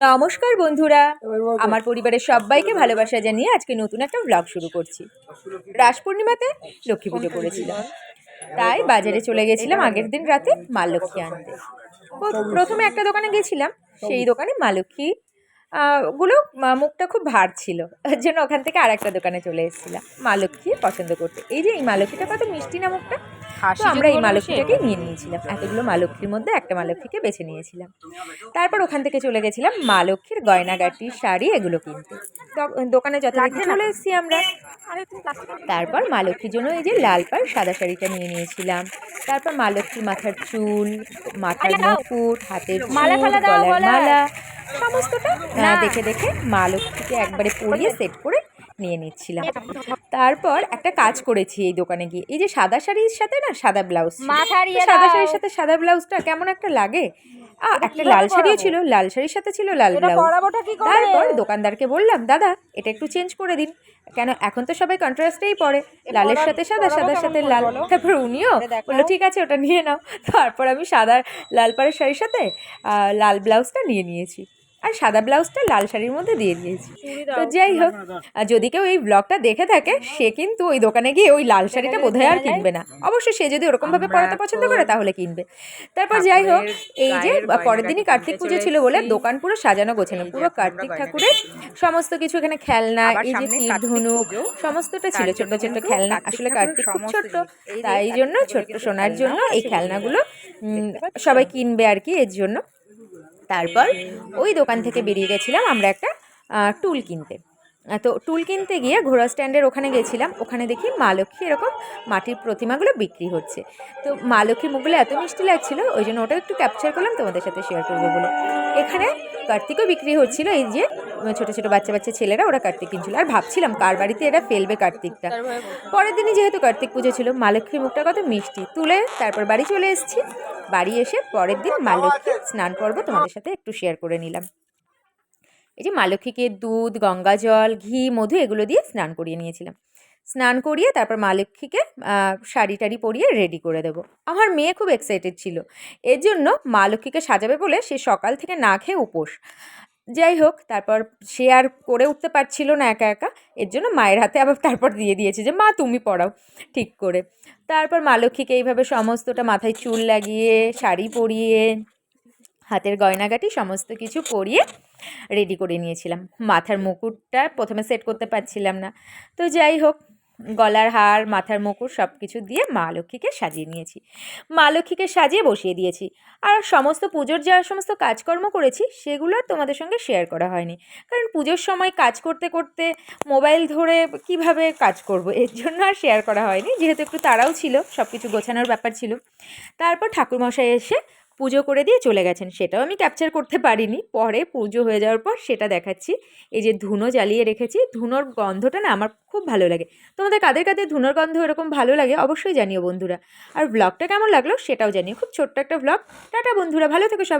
নমস্কার বন্ধুরা। আমার পরিবারের সবাইকে ভালোবাসা জানিয়ে আজকে নতুন একটা ব্লগ শুরু করছি। রাস পূর্ণিমাতে লক্ষ্মী পুজো করেছিলাম। তাই বাজারে চলে গেছিলাম আগের দিন রাতে মা লক্ষ্মী আনতে। প্র- প্রথমে একটা দোকানে গেছিলাম সেই দোকানে মা লক্ষ্মী গুলো মুখটা খুব ভার ছিল। এর জন্য ওখান থেকে আর একটা দোকানে চলে এসেছিলাম মা লক্ষ্মী পছন্দ করতে। এই যে এই মা লক্ষ্মীটা কত মিষ্টি না মুখটা? তো আমরা এই মা লক্ষ্মীটাকেই নিয়ে নিয়েছিলাম। এতগুলো মা লক্ষ্মীর মধ্যে একটা মা লক্ষ্মীকে বেছে নিয়েছিলাম। তারপর ওখান থেকে চলে গেছিলাম মা লক্ষ্মীর গয়নাগাটি শাড়ি এগুলো কিনতে। দোকানে যথারীতি চলে এসেছি আমরা। তারপর মা লক্ষ্মীর জন্য এই যে লাল পাড় সাদা শাড়িটা নিয়ে নিয়েছিলাম। তারপর মা লক্ষ্মীর মাথার চুল মাথার মুকুট হাতের গলার মালা। সমস্তটা? আহ, দেখে দেখে মা লক্ষ্মীকে একবারে পরিয়ে সেট করে নিয়ে নিচ্ছিলাম। তারপর একটা কাজ করেছি এই দোকানে গিয়ে। এই যে সাদা শাড়ির সাথে না সাদা ব্লাউজ। সাদা শাড়ির সাথে সাদা ব্লাউজটা কেমন একটা লাগে? একটা লাল শাড়িও ছিল লাল শাড়ির সাথে ছিল লাল ব্লাউজ? তারপর দোকানদারকে বললাম দাদা এটা একটু চেঞ্জ করে দিন। কেন এখন তো সবাই কন্ট্রাস্টেই পরে। লালের সাথে সাদা সাদার সাথে লাল। তারপর উনিও বলল ঠিক আছে ওটা নিয়ে নাও। তারপর আমি সাদা লাল পাড়ের শাড়ির সাথে লাল ব্লাউজটা নিয়ে নিয়েছি। আর সাদা ব্লাউজটা লাল শাড়ির মধ্যে দিয়ে দিয়েছি। তো যাই হোক আর যদি কেউ এই ব্লগটা দেখে থাকে সে কিন্তু ওই দোকানে গিয়ে ওই লাল শাড়িটা বোধহয় আর কিনবে না। অবশ্যই সে যদি ওরকমভাবে পরাতে পছন্দ করে তাহলে কিনবে। তারপর যাই হোক এই যে পরের দিনই কার্তিক পুজো ছিল বলে দোকান পুরো সাজানো গোছানো পুরো কার্তিক ঠাকুরের সমস্ত কিছু এখানে খেলনা এই যে তীর ধনুক সমস্তটা ছিল ছোট ছোট খেলনা। আসলে কার্তিক খুব ছোট্ট তাই জন্য ছোট্ট সোনার জন্য এই খেলনাগুলো সবাই কিনবে আর কি এর জন্য। তারপর ওই দোকান থেকে বেরিয়ে গেছিলাম আমরা একটা টুল কিনতে। তো টুল কিনতে গিয়ে ঘোড়া স্ট্যান্ডের ওখানে গেছিলাম ওখানে দেখি মা লক্ষ্মী এরকম মাটির প্রতিমাগুলো বিক্রি হচ্ছে। তো মা লক্ষ্মীর মুখগুলো এত মিষ্টি লাগছিল ওই জন্য ওটা একটু ক্যাপচার করলাম তোমাদের সাথে শেয়ার করব বলে। এখানে কার্তিকও বিক্রি হচ্ছিল এই যে ছোটো ছোটো বাচ্চা বাচ্চা ছেলেরা ওরা কার্তিক কিনছিল। আর ভাবছিলাম কার বাড়িতে এরা ফেলবে কার্তিকটা। পরের দিনই যেহেতু কার্তিক পুজো ছিল মা লক্ষ্মীর মুখটা কত মিষ্টি। তুলে তারপর বাড়ি চলে এসেছি। বাড়ি এসে পরের দিন মা লক্ষ্মীর স্নান পর্ব তোমাদের সাথে একটু শেয়ার করে নিলাম। এই যে মা লক্ষ্মীকে দুধ গঙ্গা জল ঘি মধু এগুলো দিয়ে স্নান করিয়ে নিয়েছিলাম। স্নান করিয়ে তারপর মা লক্ষ্মীকে শাড়ি টাড়ি পরিয়ে রেডি করে দেবো। আমার মেয়ে খুব এক্সাইটেড ছিল। এর জন্য মা লক্ষ্মীকে সাজাবে বলে সে সকাল থেকে না খেয়ে উপোস। যাই হোক, তারপর সে আর করে উঠতে পারছিল না একা একা। এর জন্য মায়ের হাতে আবার তারপর দিয়ে দিয়েছে যে, মা, তুমি পড়াও। ঠিক করে। তারপর মা লক্ষ্মীকে এইভাবে সমস্তটা মাথায় চুল লাগিয়ে, শাড়ি পরিয়ে, হাতের গয়নাগাটি, সমস্ত কিছু পরিয়ে রেডি করে নিয়েছিলাম। মাথার মুকুটটা প্রথমে সেট করতে পারছিলাম না। তো যাই হোক গলার হার, মাথার মুকুট সব কিছু দিয়ে মা লক্ষ্মীকে সাজিয়ে নিয়েছি। মা লক্ষ্মীকে সাজিয়ে বসিয়ে দিয়েছি। আর সমস্ত পুজোর যা সমস্ত কাজকর্ম করেছি, সেগুলো আর তোমাদের সঙ্গে শেয়ার করা হয়নি। কারণ পুজোর সময় কাজ করতে করতে মোবাইল ধরে কীভাবে কাজ করব, এর জন্য আর শেয়ার করা হয়নি। যেহেতু একটু তারাও ছিল সব কিছু গোছানোর ব্যাপার ছিল। তারপর ঠাকুরমশাই এসে পুজো করে দিয়ে চলে গেছেন। সেটাও আমি ক্যাপচার করতে পারিনি। পরে পুজো হয়ে যাওয়ার পর সেটা দেখাচ্ছি। এই যে ধুনো জ্বালিয়ে রেখেছি, ধুনোর গন্ধটা না আমার খুব ভালো লাগে। তোমাদের কাদের কাদের ধুনোর গন্ধ এরকম ভালো লাগে অবশ্যই জানিও বন্ধুরা। আর ব্লগটা কেমন লাগল সেটাও জানিও। খুব ছোট্ট একটা ব্লগ টাটা বন্ধুরা, ভালো থেকো সব